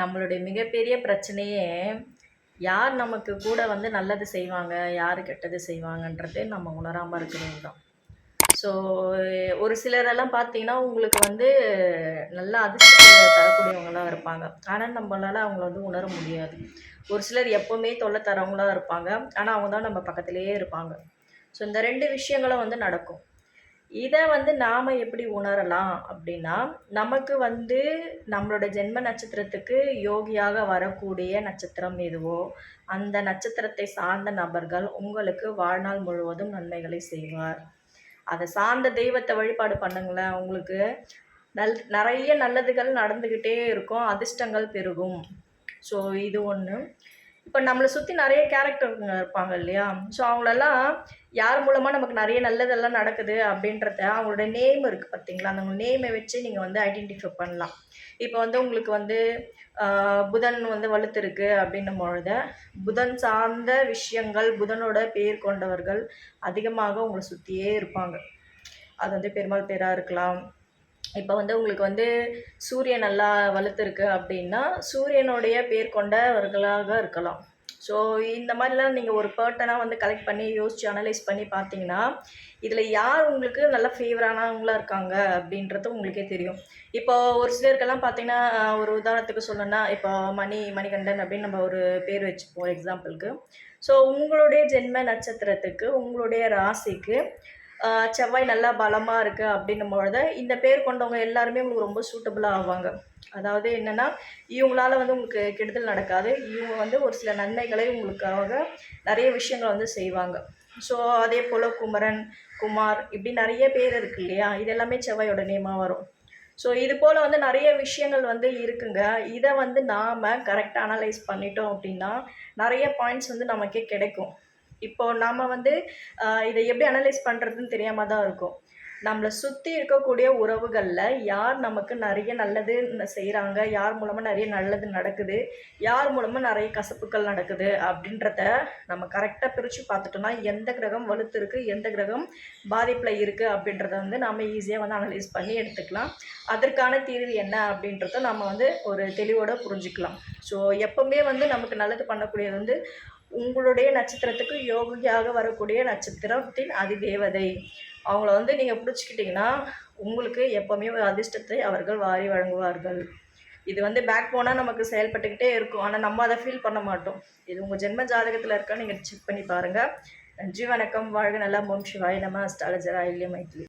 நம்மளுடைய மிகப்பெரிய பிரச்சனையே யார் நமக்கு கூட வந்து நல்லது செய்வாங்க யார் கெட்டது செய்வாங்கன்றது நம்ம உணராமல் இருக்கிறது தான் ஸோ ஒரு சிலரெல்லாம் பார்த்தீங்கன்னா உங்களுக்கு வந்து நல்லா அதிர்ஷ்டத்தை தரக்கூடியவங்களாக இருப்பாங்க. ஆனால் நம்மளால் அவங்கள வந்து உணர முடியாது. ஒரு சிலர் எப்போவுமே தொல்லை தரவங்களாக இருப்பாங்க. ஆனால் அவங்க தான் நம்ம பக்கத்துலேயே இருப்பாங்க. ஸோ இந்த ரெண்டு விஷயங்களும் வந்து நடக்கும். இதை வந்து நாம் எப்படி உணரலாம் அப்படின்னா நமக்கு வந்து நம்மளோட ஜென்ம நட்சத்திரத்துக்கு யோகியாக வரக்கூடிய நட்சத்திரம் எதுவோ அந்த நட்சத்திரத்தை சார்ந்த நபர்கள் உங்களுக்கு வாழ்நாள் முழுவதும் நன்மைகளை செய்வார். அதை சார்ந்த தெய்வத்தை வழிபாடு பண்ணுங்களேன் உங்களுக்கு நல் நிறைய நல்லதுகள் நடந்துக்கிட்டே இருக்கும் அதிர்ஷ்டங்கள் பெருகும். ஸோ இது ஒன்று இப்போ நம்மளை சுற்றி நிறைய கேரக்டருங்க இருப்பாங்க இல்லையா? ஸோ அவங்களெல்லாம் யார் மூலமாக நமக்கு நிறைய நல்லதெல்லாம் நடக்குது அப்படின்றத அவங்களோட நேம் இருக்குது பார்த்தீங்களா அந்த நேமை வச்சு நீங்கள் வந்து ஐடென்டிஃபை பண்ணலாம். இப்போ வந்து உங்களுக்கு வந்து புதன் வந்து வலுத்திருக்கு அப்படின்னும் பொழுது புதன் சார்ந்த விஷயங்கள் புதனோட பேர் கொண்டவர்கள் அதிகமாக உங்களை சுற்றியே இருப்பாங்க. அது வந்து பெருமாள் பேராக இருக்கலாம். இப்போ வந்து உங்களுக்கு வந்து சூரியன் நல்லா வளர்த்துருக்கு அப்படின்னா சூரியனுடைய பேர் கொண்டவர்களாக இருக்கலாம். ஸோ இந்த மாதிரிலாம் நீங்கள் ஒரு பேர்ட்டனாக வந்து கலெக்ட் பண்ணி யோசித்து அனலைஸ் பண்ணி பார்த்தீங்கன்னா இதில் யார் உங்களுக்கு நல்ல ஃபேவரானவங்களாக இருக்காங்க அப்படின்றது உங்களுக்கே தெரியும். இப்போ ஒரு சிலருக்கெல்லாம் பார்த்தீங்கன்னா ஒரு உதாரணத்துக்கு சொல்லணும்னா இப்போ மணி மணிகண்டன் அப்படின்னு நம்ம ஒரு பேர் வச்சுப்போம் எக்ஸாம்பிளுக்கு ஸோ உங்களுடைய ஜென்ம நட்சத்திரத்துக்கு உங்களுடைய ராசிக்கு செவ்வாய் நல்லா பலமாக இருக்குது அப்படின்னும் பொழுது இந்த பேர் கொண்டவங்க எல்லாருமே உங்களுக்கு ரொம்ப சூட்டபுளாக ஆவாங்க. அதாவது என்னென்னா இவங்களால வந்து உங்களுக்கு கெடுதல் நடக்காது. இவங்க வந்து ஒரு சில நன்மைகளை உங்களுக்காக நிறைய விஷயங்களை வந்து செய்வாங்க. ஸோ அதே போல் குமரன் குமார் இப்படி நிறைய பேர் இருக்கு இல்லையா? இது எல்லாமே செவ்வாயோட நேமாக வரும். ஸோ இது போல் வந்து நிறைய விஷயங்கள் வந்து இருக்குங்க. இதை வந்து நாம் கரெக்டாக அனலைஸ் பண்ணிட்டோம் அப்படின்னா நிறைய பாயிண்ட்ஸ் வந்து நமக்கே கிடைக்கும். இப்போ நாம் வந்து இதை எப்படி அனலைஸ் பண்ணுறதுன்னு தெரியாமல் தான் இருக்கும். நம்மளை சுற்றி இருக்கக்கூடிய உறவுகளில் யார் நமக்கு நிறைய நல்லது செய்கிறாங்க யார் மூலமாக நிறைய நல்லது நடக்குது? யார் மூலமாக நிறைய கசப்புகள் நடக்குது? அப்படின்றத நம்ம கரெக்டாக பிரித்து பார்த்துட்டோம்னா எந்த கிரகம் வலுத்து இருக்குது எந்த கிரகம் பாதிப்பில் இருக்குது அப்படின்றத வந்து நம்ம ஈஸியாக வந்து அனலைஸ் பண்ணி எடுத்துக்கலாம். அதற்கான தீர்வு என்ன? அப்படின்றத நம்ம வந்து ஒரு தெளிவோடு புரிஞ்சுக்கலாம். ஸோ எப்போவுமே வந்து நமக்கு நல்லது பண்ணக்கூடியது வந்து உங்களுடைய நட்சத்திரத்துக்கு யோகியாக வரக்கூடிய நட்சத்திரத்தின் அதிதேவதை. அவங்கள வந்து நீங்கள் பிடிச்சிக்கிட்டிங்கன்னா உங்களுக்கு எப்போவுமே ஒரு அதிர்ஷ்டத்தை அவர்கள் வாரி வழங்குவார்கள். இது வந்து பேக் போனால் நமக்கு செயல்பட்டுக்கிட்டே இருக்கும். ஆனால் நம்ம அதை ஃபீல் பண்ண மாட்டோம். இது உங்கள் ஜென்ம ஜாதகத்தில் இருக்கா நீங்கள் செக் பண்ணி பாருங்கள் நன்றி வணக்கம். வாழ்க நல்லா. மோம் சிவாய் நம்ம அஸ்டாலஜரா இல்லையா மைத்லி